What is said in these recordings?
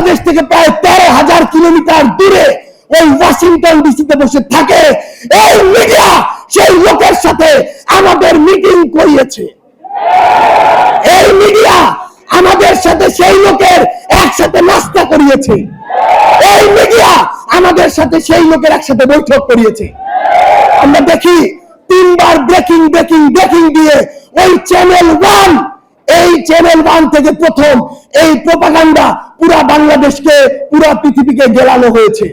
বাংলাদেশ থেকে প্রায় তেরো হাজার কিলোমিটার দূরে ওই ওয়াশিংটন ডিসিতে বসে থাকে। এই মিডিয়া সেই লোকের সাথে আমাদের মিটিং করিয়েছে। এই মিডিয়া আমাদের সাথে সেই লোকের একসাথে নাস্তা করিয়েছে। এই মিডিয়া আমাদের সাথে সেই লোকের একসাথে বৈঠক করিয়েছে। আমরা দেখি তিনবার ব্রেকিং ব্রেকিং ব্রেকিং দিয়ে ওই চ্যানেল ওয়ান, এই চ্যানেল ওয়ান থেকে প্রথম এই প্রপাগান্ডা পুরা বাংলাদেশকে, পুরা পৃথিবীকে গেলানো হয়েছে।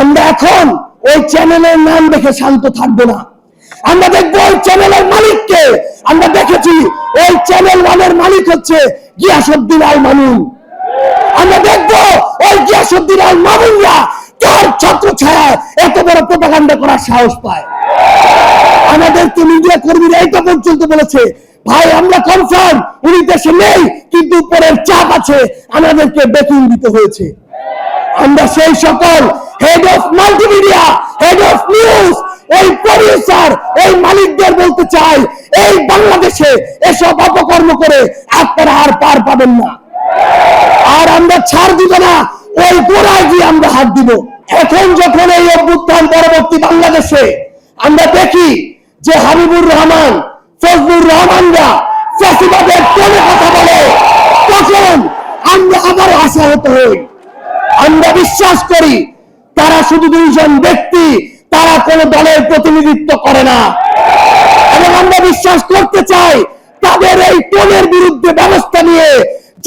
আমরা এখন ওই চ্যানেলের নাম দেখে শান্ত থাকব না। আমরা দেখব ওই চ্যানেলের মালিককে। আমরা দেখেছি, ওই চ্যানেল ওয়ানের মালিক হচ্ছে গিয়াসুদ্দিন আল মামুন। আমরা দেখব ওই গিয়াসুদ্দিন আল মামুনরা কার ছত্র ছায়া এত বড় প্রপাগান্ডা করার সাহস পায়। আমাদেরকে মিডিয়া কর্মীরা এইটা পর্যন্ত বলেছে ভাই, আমরা কনফার্ম উনি দেশে নেই, কিন্তু উপরের চাপ আছে, আমাদেরকে বেকিং দিতে হয়েছে। আমরা সেই সকল head of multimedia head of news ওই প্রডিউসার ওই মালিকদের বলতে চাই, এই বাংলাদেশে এসব অপকর্ম করে আপনারা আর পার পাবেন না। আর আমরা ছাড় দিব না, ওই গোড়ায় গিয়ে আমরা হাত দিব। এখন যখন এই অভ্যুত্থান পরবর্তী বাংলাদেশে, আমরা দেখি যে হাবিবুর রহমান ফজলুর রহমানরা ফ্যাসিবাদের টোনে কথা বলে, তখন আমরা আবার আশাহত হই। আমরা বিশ্বাস করি, তারা শুধু দুইজন ব্যক্তি, তারা কোন দলের প্রতিনিধিত্ব করে না। এবং আমরা বিশ্বাস করতে চাই, তাদের এই টোনের বিরুদ্ধে ব্যবস্থা নিয়ে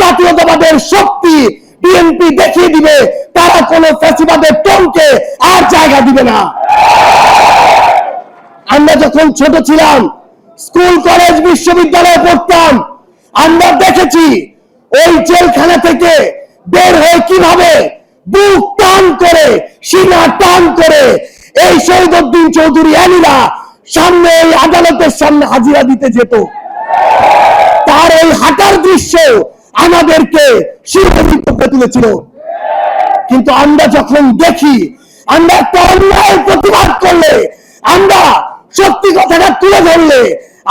জাতীয়তাবাদের শক্তি বিএনপি দেখিয়ে দিবে, তারা কোন ফ্যাসিবাদের টোনকে আর জায়গা দিবে না। আমরা যখন ছোট ছিলাম স্কুল, কলেজ, বিশ্ববিদ্যালয়ে পড়তাম। আমরা দেখেছি ওই জেলখানা থেকে বের হয়ে কীভাবে বুক টান করে সীমা টান করে এই শহীদুদ্দিন চৌধুরী আলীরা সামনে এই আদালতের সামনে হাজিরা দিতে যেত। তার এই হাঁটার দৃশ্য আমাদেরকে শিরোহিত করে তুলেছিল। কিন্তু আমরা যখন দেখি, আমরা অন্যায় প্রতিবাদ করলে, আমরা সত্যি কথাটা তুলে ধরলে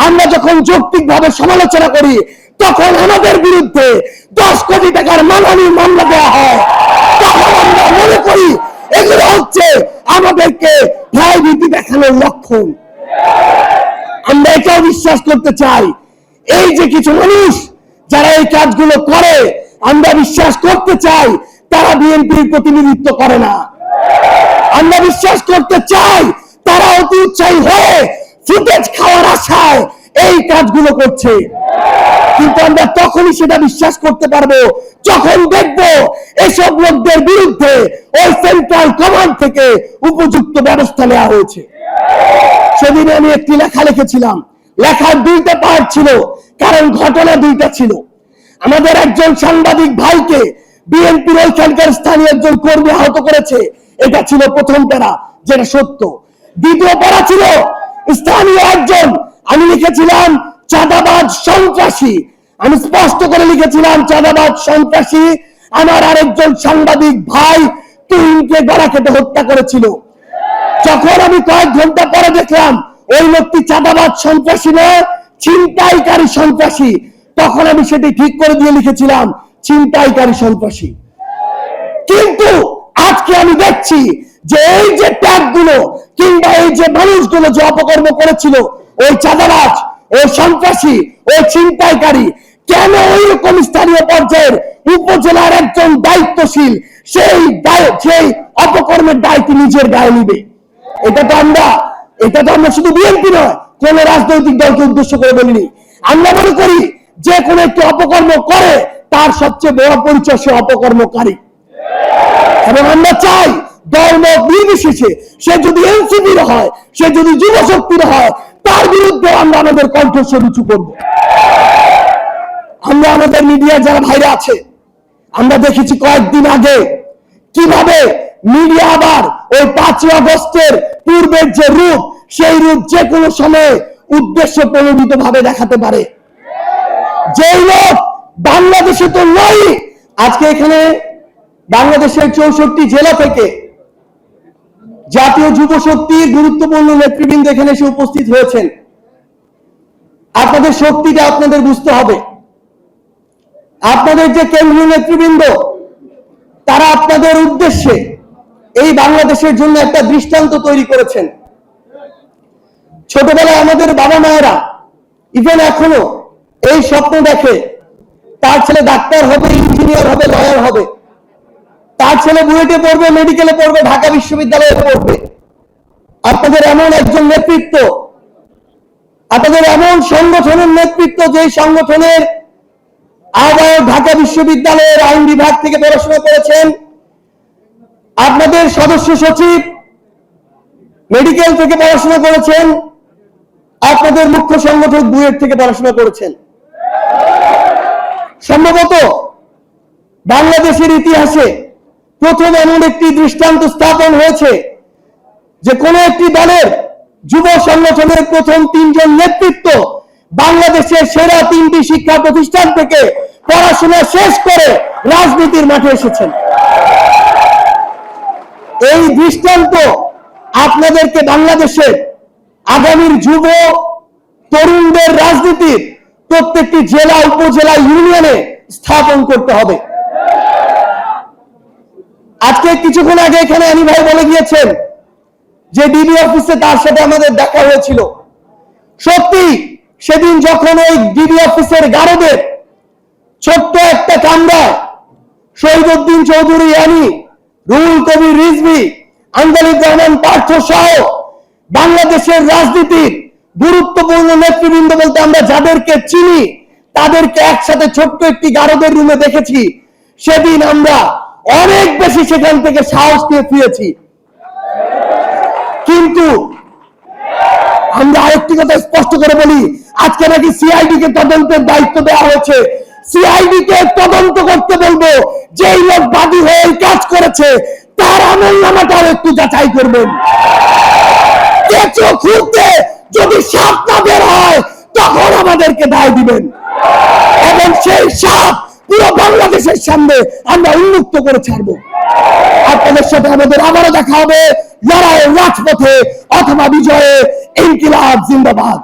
আমরা যখন যৌক্তিক ভাবে সমালোচনা করি, তখন আমাদের বিরুদ্ধে দশ কোটি টাকার মানহানি মামলা দেওয়া হয়। তখন আমরা মনে করি, এগুলো হচ্ছে আমাদেরকে ভয় ভীতি দেখানোর লক্ষণ। আমরা এটাও বিশ্বাস করতে চাই। এই যে কিছু মানুষ যারা এই কাজগুলো করে, আমরা বিশ্বাস করতে চাই, তারা বিএনপির প্রতিনিধিত্ব করে না। আমরা বিশ্বাস করতে চাই, তারা অতি উৎসাহী হয়ে ফুটেজ খাওয়ার আশায় এই কাজগুলো করছে। কিন্তু আমরা তখনই সেটা বিশ্বাস করতে পারব, যখন দেখব এসব লোকদের বিরুদ্ধে ওই সেন্ট্রাল কমান্ড থেকে উপযুক্ত ব্যবস্থা নেওয়া হয়েছে। সেদিন আমি একটি লেখা লিখেছিলাম। লেখার দুইটা পার্ট ছিল, কারণ ঘটনা দুইটা ছিল। আমাদের একজন সাংবাদিক ভাইকে বিএনপির ওইখানকার স্থানীয় একজন কর্মী আহত করেছে। এটা ছিল প্রথম প্যারা, যেটা সত্য। দ্বিতীয় প্যারা ছিল স্থানীয় একজন, আমি লিখেছিলাম চাঁদাবাজ সন্ত্রাসী। আমি স্পষ্ট করে লিখেছিলাম চাঁদাবাজ সন্ত্রাসী। আমার আরেকজন সাংবাদিক ভাই তুহিনকে গলা কেটে হত্যা করেছিল। যখন আমি কয়েক ঘণ্টা পরে দেখলাম, ওই লোকটি চাঁদাবাদ সন্ত্রাসী নয়, ছিনতাইকারী সন্ত্রাসী। তখন আমি সেটি ঠিক করে দিয়ে লিখেছিলাম, ছিনতাইকারী সন্ত্রাসী। কিন্তু আজকে আমি দেখছি যে এই যে ট্যাগগুলো কিংবা এই যে মানুষগুলো যে অপকর্ম করেছিল, ওই চাঁদাবাজ, ওই সন্ত্রাসী, ওই ছিনতাইকারী, কেন ওই রকম স্থানীয় পর্যায়ের উপজেলার একজন দায়িত্বশীল, সেই সেই অপকর্মের দায়িত্ব নিজের গায়ে নিবে? এটা তো আমরা, এটা তো আমরা শুধু বিএনপি নয়, কোন রাজনৈতিক দলকে উদ্দেশ্য করে বলিনি। আমরা মনে করি যে কোনো একটি অপকর্ম করে তার সবচেয়ে বড় পরিচয় সে অপকর্মকারী। এবং আমরা চাই দল মত নির্বিশেষে সে যদি এনসিপির হয়, সে যদি যুব শক্তির হয়, তার বিরুদ্ধে আমরা আমাদের কণ্ঠস্বর উঁচু করব। আমরা আমাদের মিডিয়া যারা ভাইরা আছে, আমরা দেখেছি কয়েকদিন আগে কীভাবে মিডিয়া আবার ওই পাঁচই আগস্টের পূর্বের যে রূপ, সেই রূপ যে কোনো সময়ে উদ্দেশ্য প্রণোদিত ভাবে দেখাতে পারে। যে লোক বাংলাদেশে তো নয়, আজকে এখানে বাংলাদেশের চৌষট্টি জেলা থেকে জাতীয় যুব শক্তি গুরুত্বপূর্ণ নেতৃবৃন্দ এখানে এসে উপস্থিত হয়েছেন। আপনাদের শক্তিটা আপনাদের বুঝতে হবে। আপনাদের যে কেন্দ্রীয় নেতৃবৃন্দ, তারা আপনাদের উদ্দেশ্যে এই বাংলাদেশের জন্য একটা দৃষ্টান্ত তৈরি করেছেন। ছোটবেলায় আমাদের বাবা মায়েরা ইভেন এখনও এই স্বপ্ন দেখে, তার ছেলে ডাক্তার হবে ইঞ্জিনিয়ার হবে লয়ার হবে। তার ছেলে বুয়েটে পড়বে, মেডিকেলে পড়বে, ঢাকা বিশ্ববিদ্যালয়ে পড়বে। আপনাদের এমন একজন নেতৃত্ব, আপনাদের এমন সংগঠনের নেতৃত্ব, যে সংগঠনের আহ্বায়ক ঢাকা বিশ্ববিদ্যালয়ের আইন বিভাগ থেকে পড়াশোনা করেছেন। আপনাদের সদস্য সচিব মেডিকেল থেকে পড়াশোনা করেছেন। আপনাদের মুখ্য সংগঠক বুয়েট থেকে পড়াশোনা করেছেন। সম্ভবত বাংলাদেশের ইতিহাসে প্রথম এমন একটি দৃষ্টান্ত স্থাপন হয়েছে যে কোন একটি দলের যুব সংগঠনের প্রথম তিনজন নেতৃত্ব বাংলাদেশের সেরা তিনটি শিক্ষা প্রতিষ্ঠান থেকে পড়াশোনা শেষ করে রাজনীতির মাঠে এসেছেন। এই দৃষ্টান্ত আপনাদেরকে বাংলাদেশের আগামীর যুব তরুণদের রাজনীতির প্রত্যেকটি জেলা, উপজেলা, ইউনিয়নে স্থাপন করতে হবে। আজকে কিছুক্ষণ আগে এখানে আনি ভাই বলে গিয়েছেন যে ডিবি অফিসে তার সাথে আমাদের দেখা হয়েছিল। সত্যি, সেদিন যখন ওই ডিবি অফিসের গারদের ছোট্ট একটা কামরায় শহীদুদ্দিন চৌধুরী আনি রুহুল কবির রিজভি আন্দোলিত রহমান পার্থ সহ বাংলাদেশের রাজনীতির গুরুত্বপূর্ণ নেতৃবৃন্দ বলতে আমরা যাদেরকে চিনি, তাদেরকে একসাথে ছোট্ট একটি গারদের রুমে দেখেছি। সেদিন আমরা অনেক বেশি সেখান থেকে সাহস নিয়ে ফিরেছি। কিন্তু আমরা আরেকটি কথা স্পষ্ট করে বলি, আজকে নাকি সিআইডি কে তদন্তের দায়িত্ব দেওয়া হয়েছে। সিআইডি কে তদন্ত করতে বলব, যেই লোক বাদী হয়ে এই কাজ করেছে, তার আমল নামাটাও একটু যাচাই করবেন। কেঁচো খুঁড়তে যদি সাপ না বের হয়, তখন আমাদেরকে দায় দিবেন। এবং সেই সাপ বাংলাদেশের সামনে আমরা উন্মুক্ত করে ছাড়বো। আপনাদের সাথে আমাদের আবারও দেখা হবে লড়াইয়ের রাজপথে অথবা বিজয়ে ইনকিলাব জিন্দাবাদ।